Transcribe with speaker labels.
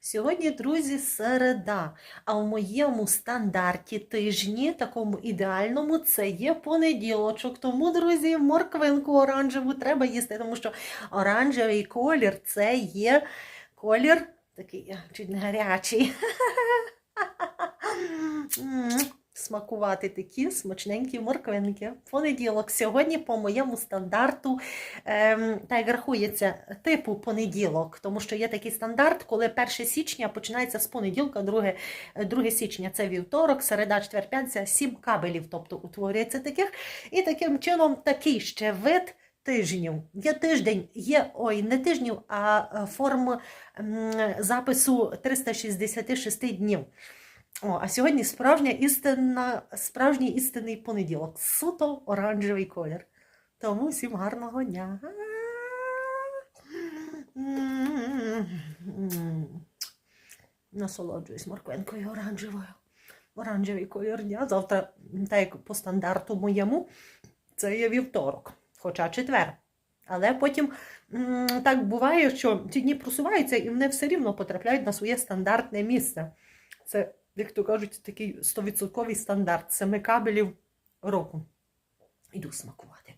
Speaker 1: Сьогодні, друзі, середа. А в моєму стандарті тижні, такому ідеальному, це є понеділочок. Тому, друзі, морквинку оранжеву треба їсти, тому що оранжевий колір це є колір такий чуть не гарячий. Смакувати такі смачненькі морквинки. Понеділок. Сьогодні по моєму стандарту ем, так рахується типу понеділок, тому що є такий стандарт, коли 1 січня починається з понеділка, 2, 2 січня це вівторок, середа, четвер, п'ятниця, 7 кабелів, тобто утворюється таких. І таким чином такий ще вид тижнів. Є тиждень, є ой, не тижнів, а е, форм запису 366 днів. О, а сьогодні справжня істинна, справжній істинний понеділок. Суто оранжевий колір. Тому всім гарного дня. Насолоджуюсь морквинкою оранжевою. Оранжевий колір дня. Завтра, так як по стандарту моєму, це є вівторок, хоча четвер. Але потім так буває, що ці дні просуваються і вони все рівно потрапляють на своє стандартне місце. Це, як то кажуть, такий 100% стандарт семи кабелів року. Іду смакувати.